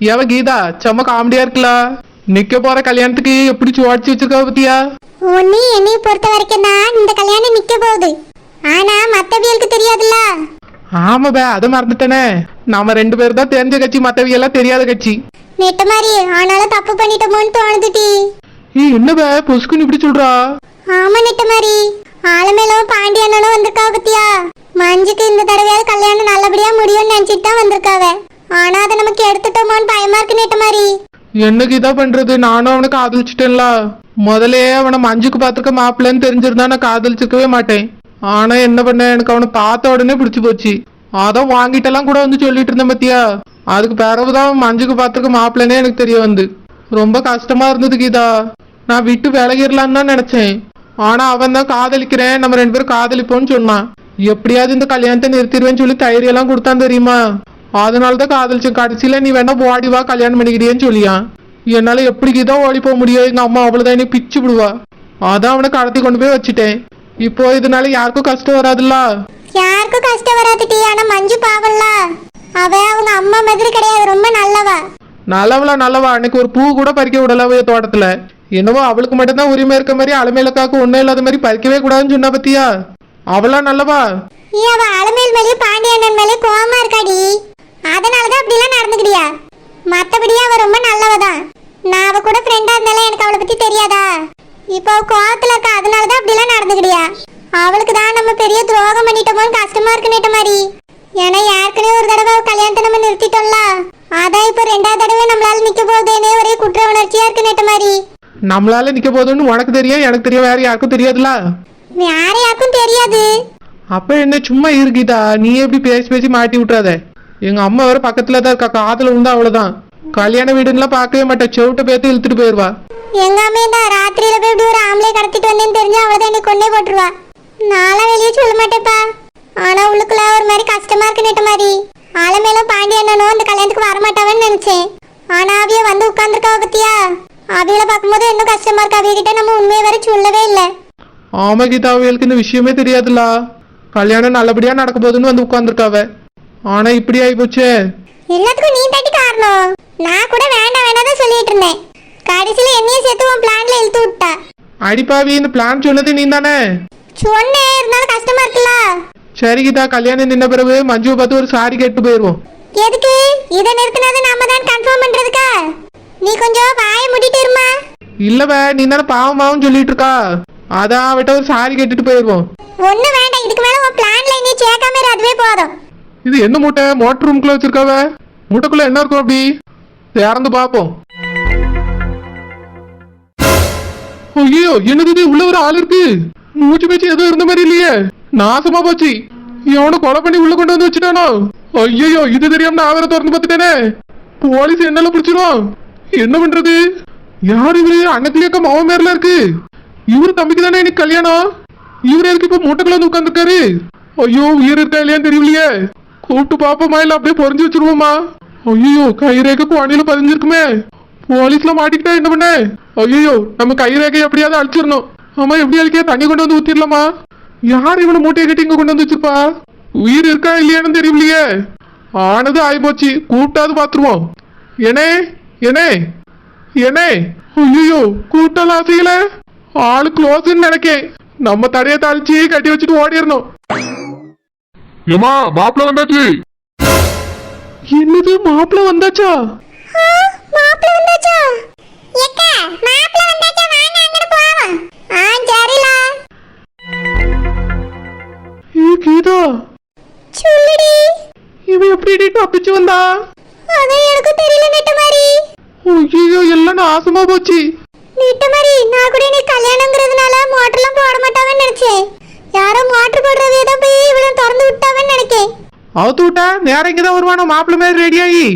ஏவ கீதா செம்ம காமெடியா இருக்குல்ல. நிக்க போற கல்யாணத்துக்கு எப்படி சுவாடிச்சு வச்சிருக்கா பத்தியா? ஒன்னு என்னைய பொறுத்த வரைக்கும் தான் இந்த கல்யாணம் நிக்க போகுது. ஆனா மத்தவியலுக்கு தெரியாதுல்ல. ஆமா பே அதை மறந்துட்டேனே. நாம ரெண்டு பேரும் தான் தெரிஞ்ச கட்சி மத்தவங்க எல்லாம் தெரியாத கட்சி. நெட்ட மாதிரி ஆனாலும் தப்பு பண்ணிட்டோமோன்னு தோணுதுடி. ஏய் என்ன பே பொசுக்குன்னு இப்படி சொல்றா? ஆமா நெட்ட மாதிரி ஆலமேலும் பாண்டியண்ணனும் வந்திருக்கா பத்தியா? மஞ்சுக்கு இந்த தடவையாவது கல்யாணம் நல்லபடியா முடியும்னு நினைச்சிட்டு தான் வந்திருக்காவ. ஆனா அதை நமக்கு எடுத்துட்டோமான்னு பயமா இருக்கு நெட்ட மாதிரி. என்ன கீதா பண்றது? நானும் அவனை காதலிச்சிட்டேன்ல முதலே அவனை மஞ்சுக்கு பார்த்துருக்க மாப்பிள்ளன்னு தெரிஞ்சிருந்தா நான் காதலிச்சிருக்கவே மாட்டேன். ஆனா என்ன பண்ண? எனக்கு அவனை பார்த்த உடனே பிடிச்சு போச்சு. அதான் வாங்கிட்டெல்லாம் கூட வந்து சொல்லிட்டு இருந்தேன் பத்தியா? அதுக்கு பிறகுதான் மஞ்சுக்கு பார்த்துருக்க மாப்பிள்ளனே எனக்கு தெரிய வந்து. ரொம்ப கஷ்டமா இருந்தது கீதா. நான் விட்டு விலகிடலான்னு தான் நினைச்சேன். ஆனா அவன் தான் காதலிக்கிறேன். நம்ம ரெண்டு பேரும் காதலிப்போம்னு சொன்னான். எப்படியாவது இந்த கல்யாணத்தை நிறுத்திடுவேன்னு சொல்லி தைரியெல்லாம் கொடுத்தான் தெரியுமா? அதனால தான் காதலிச்சேன். கடைசியில நீ வேணா ஓடி வா கல்யாணம் பண்ணிக்கிறியேன்னு சொல்லியான் என்னால எப்படி தான் ஓடி போக முடியும்? எங்க அம்மா அவ்வளவுதான் என்னை பிச்சு விடுவா. அதான் அவனை கடத்தி கொண்டு போய் வச்சுட்டேன். இப்போ இதனால யாருக்கும் கஷ்டம் வராதுல்ல? யாருக்கும் கஷ்டம் வராதுடி ஆனா மஞ்சு பாவம்ல. அவ அவங்க அம்மா மாதிரி கிடையாது. ரொம்ப நல்லவ? நல்லவளா நல்லவா. அன்னைக்கு ஒரு பூ கூட பறிக்க விடல அவ தோட்டத்துல. என்னவோ அவளுக்கு மட்டும்தான் உரிமை இருக்க மாதிரி அலமேலக்காக்கு ஒண்ணும் இல்லாத மாதிரி பறிக்கவே கூடாதுன்னு சொன்னா பத்தியா? அவளா நல்லவா? நீ அவ அலமேல் மேலேயும் பாண்டியண்ணன் மேலேயும் கோவமா இருக்காடி அதனாலதான் அப்படிலாம் நடந்துக்கிறியா? மத்தபடி அவ ரொம்ப நல்லவ தான் நான் அவ கூட ஃப்ரெண்டா இருந்தாலும் எனக்கு அவளை பத்தி தெரியாதா? இப்போ அவ கோவத்துல இருக்கா அதனாலதான் அப்படிலாம் நடந்துக்கிறியா? அவளுக்கு தான் நம்ம பெரிய துரோகம் பண்ணிட்டோமோன்னு கஷ்டமா இருக்கு நேட்ட மாதிரி. ஏன்னா ஏற்கனவே ஒரு தடவை அவ கல்யாணத்தை நம்ம நிறுத்திட்டோம்ல. அதான் இப்போ ரெண்டாவது தடவை நம்மளால நிக்க போகுதுன்னே ஒரே குற்ற உணர்ச்சியா இருக்கு நேட்ட மாதிரி. நம்மளால நிக்க போதுன்னு உனக்கு தெரியும் எனக்கு தெரியும் வேற யாருக்கும் தெரியாதுல்ல? வேற யாருக்கும் தெரியாது. அப்ப என்ன சும்மா இருக்கீதா நீ எப்படி பேசி பேசி மாட்டி விட்டுறாத. எங்க அம்மா வேற பக்கத்துல தான் இருக்கா காதுல விழுந்தா அவ்வளவுதான். கல்யாண வீடுலாம் பார்க்கவே மாட்டா செவிட்ட பேத்து இழுத்துட்டு போயிருவா. எங்க அம்மா இந்த ராத்திரியில போய் இப்படி ஒரு ஆம்பளை கடத்திட்டு வந்தேன்னு தெரிஞ்சா அவ்வளவுதான் என்னை கொண்டே போட்டுருவா. நான்லாம் வெளியே சொல்ல மாட்டேப்பா ஆனா உள்ளுக்குள்ள ஒரு மாதிரி கஷ்டமா இருக்கு நேட்ட மாதிரி. ஆலமேலும் பாண்டியண்ணனும் இந்த கல்யாணத்துக்கு வரமாட்டாவன்னு நினைச்சேன். ஆனா அவிய வந்து உட்கார்ந்துருக்காவ பத்தியா? அவியல பார்க்கும்போது இன்னும் கஷ்டமா இருக்கு அவிய கிட்ட நம்ம உண்மையை வரை சொல்லவே இல்லை. ஆமா கீதா அவளுக்கு இந்த விஷயமே தெரியாதுல்ல கல்யாணம் நல்லபடியா நடக்க போகுதுன்னு வந்து உட்கார்ந்துருக்காவ. ஆனா இப்படி ஆகி போச்சே. எல்லாத்துக்கும் நீ தட்டி காரணம். நான் கூட வேண்டாம் வேண்டாம் தான் சொல்லிட்டு இருந்தேன். கடைசியில என்னையும் சேர்த்து உன் பிளான்ல இழுத்து விட்டா. அடிப்பாவி இந்த பிளான் சொன்னது நீ தானே சொன்னேன் இருந்தாலும் கஷ்டமா இருக்குல்ல? சரி கீதா கல்யாணம் நின்ன பிறகு மஞ்சுவை பார்த்து ஒரு சாரி கேட்டு போயிருவோம். எதுக்கு? இதை நிறுத்தினது நாம தான் கன்ஃபார்ம் பண்றதுக்கா? நீ கொஞ்சம் வாயை மூடிட்டு இருமா. இல்லவ நீ தானே பாவமாவும் சொல்லிட்டு இருக்கா. அதான் அவட்ட ஒரு சாரி கேட்டுட்டு போயிருவோம். ஒண்ணு வேண்டாம் இதுக்கு மேல உன் பிளான்ல நீ சேர்க்காம அதுவே போதும். இது என்ன மூட்டை? மோட்டர் ரூம்குள்ள வச்சிருக்காவ? மூட்டைக்குள்ள என்ன இருக்கும் அப்படி? திறந்து பாப்போம் ஐயோ என்னது இது? உள்ள ஒரு ஆள் இருக்கு. மூச்சு பேச்சு எதுவும் இருந்த மாதிரி இல்லையே. நாசமா போச்சு. எவனை கொலை பண்ணி உள்ள கொண்டு வந்து வச்சுட்டானோ? ஐயோ இது தெரியாம நான் திறந்து பார்த்துட்டேனே. போலீஸ் என்னெல்லாம் பிடிச்சிடும் என்ன பண்றது? யார் இவரு? அன்னத்திலேயே மாவன் மேல இருக்கு. இவரு தம்பிக்கு தானே எனக்கு கல்யாணம்? இவரு எதுக்கு இப்ப மூட்டைக்குள்ள வந்து உட்காந்துருக்காரு ஐயோ உயிர் இருக்கா இல்லையான்னு தெரியலையே கூப்பிட்டு பாப்போமா இல்ல அப்படியே பொறிஞ்சு வச்சிருவோமா? ஐயோ கைரேகை குவாணியில பதிஞ்சிருக்குமே. போலீஸ்ல மாட்டிக்கிட்டா என்ன பண்ண? ஐயோ நம்ம கைரேகை எப்படியாவது அழிச்சிடணும். ஆமா எப்படி அழிக்க தண்ணி கொண்டு வந்து ஊத்திடலாமா? யார் இவனை மூட்டையை கட்டி இங்க கொண்டு வந்து வச்சிருப்பா? உயிர் இருக்கா இல்லையானு தெரியலையே ஆனது ஆயிப்போச்சு கூப்பிட்டாது பாத்துருவோம். ஏனே ஏனே ஏனே ஐயோ கூட்டலாம் ஆசையில ஆளு க்ளோஸ்ன்னு நினைக்கேன். நம்ம தடையை தாளிச்சு கட்டி வச்சுட்டு ஓடிடணும். ஏமா மாப்பிள்ள வந்தாச்சு. என்னது மாப்பிள்ள வந்தாச்சா? மாப்பிள்ள வந்தாச்சா? எக்கா மாப்பிள்ள வந்தாச்சா வாங்க அங்கட போவோம். ஆ சரிலா. ஏ கீதா. சொல்லுடி. இவன் எப்படி தப்பிச்சு வந்தா? அது எனக்கு தெரியல நெட்ட மாதிரி ஐயோ எல்லாம் நாசமா போச்சு. நெட்ட மாதிரி நான் கூட நீ கல்யாணங்கிறதுனால மோட்டர்லாம் போட மாட்டாவன்னு நினைச்சேன். யாரோ மோட்டர் போடுறதே தான் போய் இவளை திறந்து விட்டாவன்னு நினைக்கேன். அவுத்து விட்டா நேரம் இங்கதான் வருவானோ? மாப்பிள்ள மாதிரி ரெடி ஆகி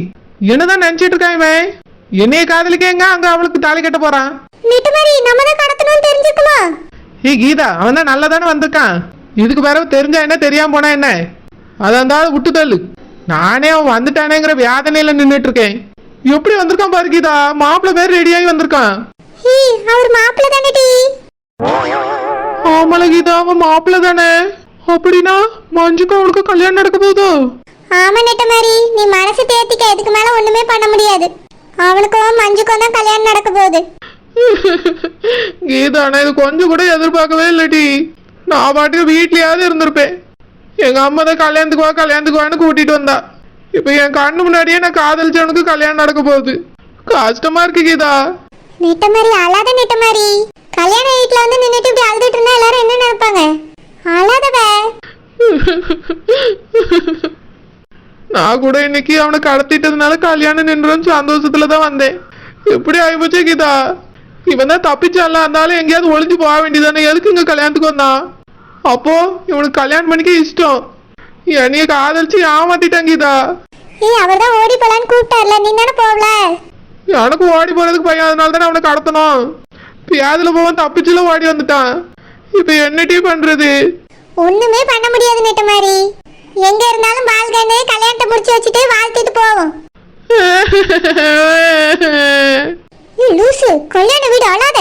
என்னதான் நினைச்சிட்டு இருக்கான் இவன்? என்னைய காதலிக்கேங்க அங்க அவளுக்கு தாலி கட்ட போறான். நெட்ட மாதிரி நம்ம தான் கடத்தணும்னு தெரிஞ்சுக்குமா? ஏ கீதா அவன் தான் நல்லா தானே வந்திருக்கான். இதுக்கு பிறகு தெரிஞ்சா என்ன தெரியாம போனா என்ன? அதான் விட்டு தள்ளு. நானே அவன் வந்துட்டானேங்கிற வேதனையில நின்னுட்டு இருக்கேன். எப்படி வந்திருக்கான் பாரு கீதா? மாப்பிள்ள பேர் ரெடியாகி வந்திருக்கான். ஹீ அவர் மாப்பிள்ள தானடி ஆமால கீதா அவன் மாப்பிள்ள தானே? அப்படின்னா மஞ்சுக்கு அவளுக்கு கல்யாணம் நடக்க போகுதோ? ஆமா நெட்ட மாதிரி நீ மனசு தேத்திக்க இதுக்கு மேல ஒண்ணுமே பண்ண முடியாது. அவனுக்கும் மஞ்சுக்கும் தான் கல்யாணம் நடக்க போகுது. கீதா நான் இது கொஞ்சம் கூட எதிர்பார்க்கவே இல்லடி. நான் பாட்டுக்கு வீட்லயாவது இருந்திருப்பேன். எங்க அம்மா தான் கல்யாணத்துக்கு வா கல்யாணத்துக்கு வான்னு கூட்டிட்டு வந்தா. இப்போ என் கண்ணு முன்னாடியே நான் காதலிச்சவனுக்கு கல்யாணம் நடக்க போகுது. கஷ்டமா இருக்கு கீதா. நெட்ட மாதிரி அழாத நெட்ட மாதிரி கல்யாண வீட்டுல வந்து நின்னுட்டு இப்படி அழுதுட்டு இருந்தா எல்லாரும் என்ன நினைப்பாங்க? அழாதவ. நான் கூட இன்னைக்கு அவனை கடத்திட்டதுனால கல்யாணம் நின்றுன்னு சந்தோஷத்துல தான் வந்தேன். எப்படி ஆயிப்போச்சு கீதா? இவன் தான் தப்பிச்சான்ல அதனால எங்கேயாவது ஒளிஞ்சு போக வேண்டியதானே எதுக்கு இங்க கல்யாணத்துக்கு வந்தான்? அப்போ இவனுக்கு கல்யாணம் பண்ணிக்க இஷ்டம். என்னைய காதலிச்சு ஏமாத்திட்டான் கீதா. ஏய் அவர் தான் ஓடி போலான்னு கூப்பிட்டார்ல. நீ தானே போகல? எனக்கு ஓடி போறதுக்கு பையன் அதனால தானே அவனை கடத்தணும். பியாதுல போவன் தப்பிச்சுல ஓடி வந்துட்டான். இப்ப என்னடி பண்றது? ஒண்ணுமே பண்ண முடியாது நெட்ட மாதிரி எங்க இருந்தாலும் வாழ்கன்னு கல்யாணத்தை முடிச்சு வச்சுட்டு வாழ்த்திட்டு போவோம். லூசு கல்யாண வீடு அழாத.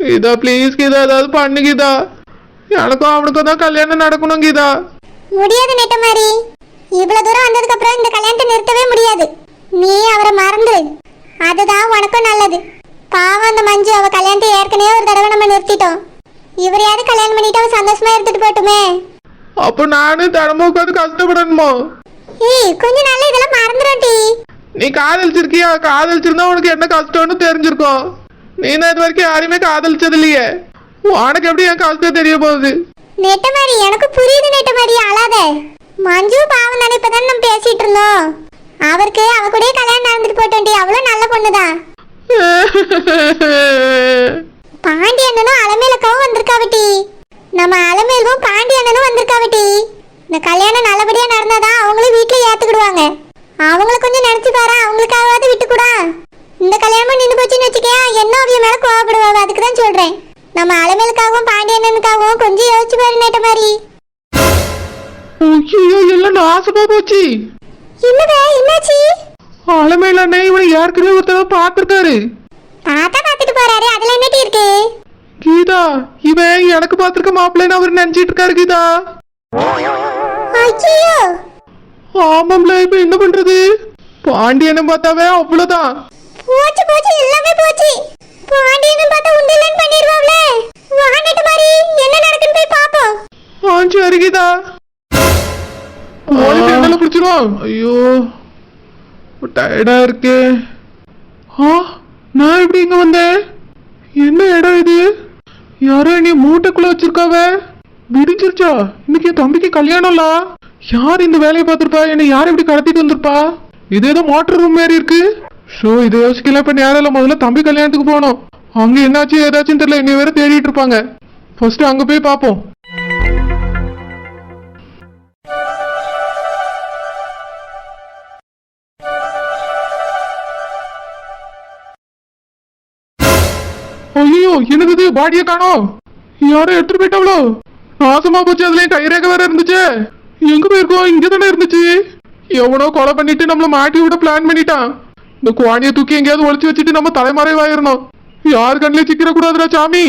கீதா ப்ளீஸ் கீதா ஏதாவது பண்ணு கீதா. எனக்கும் அவனுக்கும் தான் கல்யாணம் நடக்கணும் கீதா. முடியாது நெட்ட மாதிரி இவ்வளவு தூரம் வந்ததுக்கு அப்புறம் இந்த கல்யாணத்தை நிறுத்தவே முடியாது. நீ அவரை மறந்துரு. அதுதான் உனக்கும் நல்லது. பாவம் அந்த மஞ்சு அவ கல்யாணத்தை ஏற்கனவே ஒரு தடவை நம்ம நிறுத்திட்டோம். இவரையாவது கல்யாணம் பண்ணிட்டு அவன் சந்தோஷமா எடுத்துட்டு போட்டுமே அப்போ நானும் தினமும் உட்காந்து கஷ்டப்படணுமோ? ஏய் கொஞ்ச நாள்ல இதெல்லாம் மறந்துடும் நீ காதலிச்சிருக்கியா? காதலிச்சிருந்தா உனக்கு என்ன கஷ்டம்னு தெரிஞ்சிருக்கும். நீ தான் இது வரைக்கும் யாரையுமே காதலிச்சது இல்லையே. உனக்கு எப்படி என் கஷ்டம் தெரிய போகுது? நெட்ட மாதிரி எனக்கு புரியுது நெட்ட மாதிரி அழாத. மஞ்சு பாவம் தானே இப்பதான் நம்ம பேசிட்டு இருந்தோம். அவருக்கு அவ கூடயே கல்யாணம் நடந்துட்டு போட்டோம் டி. அவ்வளவு நல்ல பொண்ணுதான். பாண்டி அண்ணனும் அலமேலக்காவும் வந்திருக்காவட்டி நம்ம அலமேலும் பாண்டி அண்ணனும் வந்திருக்காவட்டி இந்த கல்யாணம் நல்லபடியா நடந்தாதான் அவங்களும் வீட்டுல ஏத்துக்கிடுவாங்க. அவங்கள கொஞ்சம் நினைச்சு பாரு அவங்களுக்காவது விட்டு கூட இந்த கல்யாணமும் நின்று போச்சுன்னு வச்சுக்கயா என்ன அவிய மேல கோவப்படுவாங்க அதுக்கு தான் சொல்றேன். நம்ம அலமேலுக்காகவும் பாண்டி அண்ணனுக்காகவும் கொஞ்சம் யோசிச்சு பாரு நேட்ட மாதிரி. ஐயோ எல்லாம் நாசமா போச்சு. என்னவே என்னாச்சு? அலமையில அண்ணே இவனை ஏற்கனவே ஒருத்தர் பார்த்துருக்காரு. தாத்தா பார்த்துட்டு போறாரு. அதுல என்னட்டி இருக்கு? கீதா இவன் எனக்கு பார்த்துருக்க மாப்பிள்ளைன்னு அவர் நினைச்சிட்டு இருக்காரு கீதா. ஐயோ ஆமாம்ல இப்ப என்ன பண்றது? பாண்டியனை பார்த்தாவே அவ்வளவுதான். போச்சு போச்சு எல்லாமே போச்சு. பாண்டியன்னு பார்த்தா உண்டியலன்னு பண்ணிடுவாப்ல. வாங்கிட்டு மாதிரி என்ன நடக்குன்னு போய் பாப்போம் ஆ சரி கீதா. போலீஸ் எங்களை பிடிச்சிரும் ஐயோ. டயர்டா இருக்கு. ஆ நான் எப்படி இங்க வந்தேன்? என்ன இடம் இது? யாரோ நீ மூட்டைக்குள்ள வச்சிருக்காவ? விடிஞ்சிருச்சா? இன்னைக்கு என் தம்பிக்கு கல்யாணம்ல யார் இந்த வேலையை பார்த்துருப்பா? என்னை யார் இப்படி கடத்திட்டு வந்திருப்பா? இது ஏதோ மோட்டர் ரூம் மாதிரி இருக்கு. ஷோ இதை யோசிக்கல இப்ப நேரம் முதல்ல தம்பி கல்யாணத்துக்கு போனோம் அங்க என்னாச்சு ஏதாச்சும் தெரியல. என்னை வேற தேடிட்டு இருப்பாங்க. ஃபர்ஸ்ட் அங்க போய் பார்ப்போம். ஐயோ என்னது பாடிய காணோம். யாரோ எடுத்துட்டு போயிட்டாவளோ? நாசமா போச்சு அதுல என் வேற இருந்துச்சு. எங்க போயிருக்கோம்? இங்க தானே இருந்துச்சு. எவனோ கொலை பண்ணிட்டு நம்மள மாட்டி விட பிளான் பண்ணிட்டான். இந்த குவாணியை தூக்கி எங்கேயாவது ஒழிச்சு வச்சுட்டு நம்ம தலைமறைவாயிரணும். யார் கண்ணிலே சிக்கிற கூடாதுடா சாமி.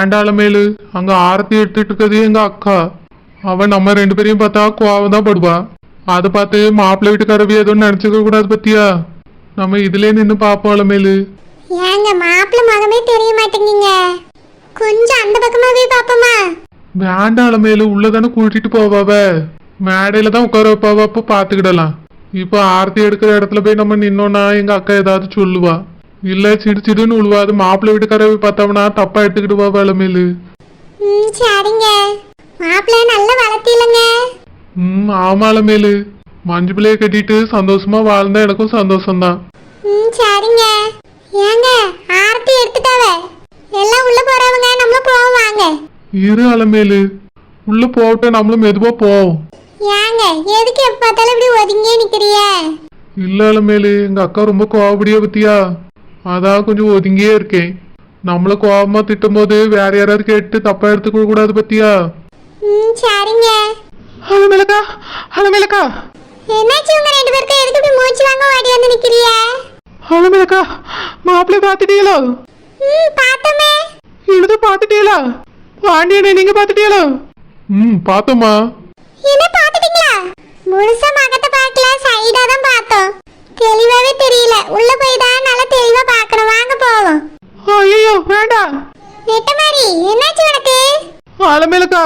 வேண்டால மேலு அங்க ஆரத்தி எடுத்துட்டு இருக்கிறது எங்க அக்கா. அவன் நம்ம ரெண்டு பேரையும் பார்த்தா கோவம் தான் படுவா. அதை பார்த்து மாப்பிள்ளை வீட்டுக்காரவி ஏதோ நினைச்சுக்க கூடாது பத்தியா? நம்ம இதுலயே நின்னு பாப்போம்ல மேலு ஏங்க மாப்பிள்ள மகமே தெரிய மாட்டேங்குங்க கொஞ்சம் அந்த பக்கமா போய் பாப்போமா வேண்டால மேலு உள்ளதானே கூட்டிட்டு போவாவ? மேடையில தான் உட்கார வைப்பாவ அப்போ பாத்துக்கிடலாம் இப்போ ஆரத்தி எடுக்கிற இடத்துல போய் நம்ம நின்னோம்னா எங்க அக்கா ஏதாவது சொல்லுவா. இல்ல சிடு சிடுன்னு உழுவா அது மாப்பிள்ளை வீட்டுக்காரவி பார்த்தோம்னா தப்பா எடுத்துக்கிட்டு போவா மேலு. ம் சரிங்க. மாப்பிள்ள நல்லா வளர்த்திலங்க ம் ஆமால மேலு. மஞ்சு பிள்ளைய கட்டிட்டு சந்தோஷமா வாழ்ந்தா எனக்கும் சந்தோஷம்தான். ம் சரிங்க. ஏங்க ஆரத்தி எடுத்துட்டாவ. எல்லாம் உள்ள போறவங்க நம்மளும் போவோம் வாங்க. இரு அலமேலு உள்ள போகட்டும் நம்மளும் மெதுவா போவோம். ஏங்க எதுக்கு எப்ப பார்த்தாலும் இப்படி ஒதுங்கியே நிக்கிறிய? இல்ல அலமேலு எங்க அக்கா ரொம்ப கோவப்படியா பத்தியா? அதான் கொஞ்சம் ஒதுங்கியே இருக்கேன் நம்மள கோவமா திட்டும் போது வேற யாராவது கேட்டு தப்பா எடுத்துக்க கூடாது பத்தியா சரிங்க அலமேலக்கா அலமேலக்கா என்னாச்சு உங்க ரெண்டு பேருக்கும் எதுக்கு மூச்சு வாங்க ஓடி வந்து நிக்கிறிய அலமேலக்கா மாப்பிள்ளை பார்த்துட்டீங்களோ ம் பார்த்தோமே எழுத பார்த்துட்டீங்களா பாண்டியனை நீங்க பார்த்துட்டீங்களோ ம் பார்த்தோமா என்ன பார்த்துட்டீங்களா முழுசா மகத்தை பார்க்கல சைடா தான் பார்த்தோம் தெளிவாவே தெரியல. உள்ள போய் தான் நல்லா தெளிவா பார்க்கணும். வாங்க போவோம். ஐயோ வேண்டாம். நெட்ட மாதிரி என்னாச்சு உனக்கு? அலமேலக்கா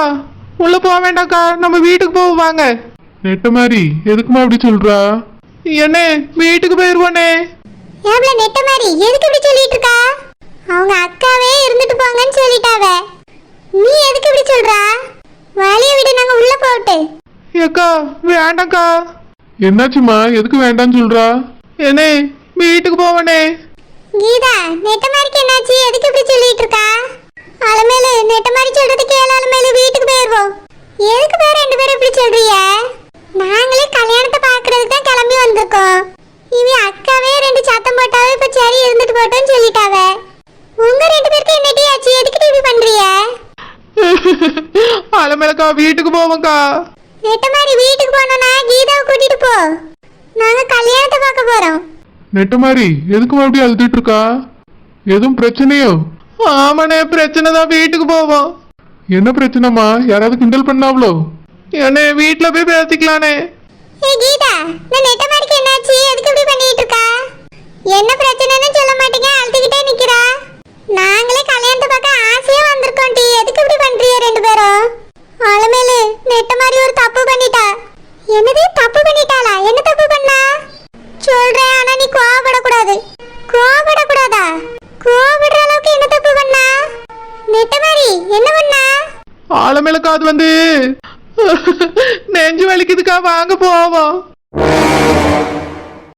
உள்ள போக வேண்டாம்க்கா. நம்ம வீட்டுக்கு போவோம் வாங்க. நெட்ட மாதிரி எதுக்குமா அப்படி சொல்றா? என்ன வீட்டுக்கு போயிருவோனே. ஏப்ல நெட்ட மாதிரி எதுக்கு இப்படி சொல்லிட்டு இருக்கா அவங்க அக்காவே இருந்துட்டு போங்கன்னு சொல்லிட்டாவ. நீ எதுக்கு இப்படி சொல்றா? வழிய விடு நாங்க உள்ள போட்டு ஏக்கா வேண்டாம்க்கா. என்னாச்சுமா எதுக்கு வேண்டாம்னு சொல்றா? என்னே வீட்டுக்கு போவனே. கீதா நெட்ட மாதிரிக்கு என்னாச்சு? எதுக்கு இப்படி சொல்லிட்டு இருக்கா அலமேலு நெட்ட மாதிரி சொல்றது கேளு அலமேலு வீட்டுக்கு போயிருவோம். எதுக்கு பேர் ரெண்டு பேரும் இப்படி சொல்றீங்க? நாங்களே கல்யாணத்தை பாக்குறதுக்கு தான் கிளம்பி வந்திருக்கோம். இவ அக்காவே ரெண்டு சத்தம் போட்டாவே இப்ப சரி இருந்துட்டு போட்டோம்னு சொல்லிட்டாவ. உங்க ரெண்டு பேருக்கு என்னடி ஆச்சு? எதுக்கு இப்படி பண்றீங்க? அலமேலக்கா வீட்டுக்கு போவோம்க்கா நெட்ட மாதிரி வீட்டுக்கு போனோம்னா கீதாவை கூட்டிட்டு போ நாங்க கல்யாணத்தை பார்க்க போறோம் நெட்ட மாதிரி எதுக்குமா அப்படி அழுதுட்டு இருக்கா எதுவும் பிரச்சனையோ? ஆமாண்ணே பிரச்சனை தான் வீட்டுக்கு போவோம். என்ன பிரச்சனைமா யாராவது கிண்டல் பண்ணாவளோ? என்ன வீட்டுல போய் பேசிக்கலானே. கீதா இந்த நெட்ட மாதிரிக்கு என்னாச்சு? எதுக்கு இப்படி பண்ணிட்டு இருக்கா என்ன பிரச்சனைன்னு சொல்ல மாட்டீங்க? அழுதுகிட்டே நிக்கிறா. நாங்களே கல்யாணத்தை பார்க்க ஆசையா வந்திருக்கோம் டி. எதுக்கு இப்படி பண்றீங்க ரெண்டு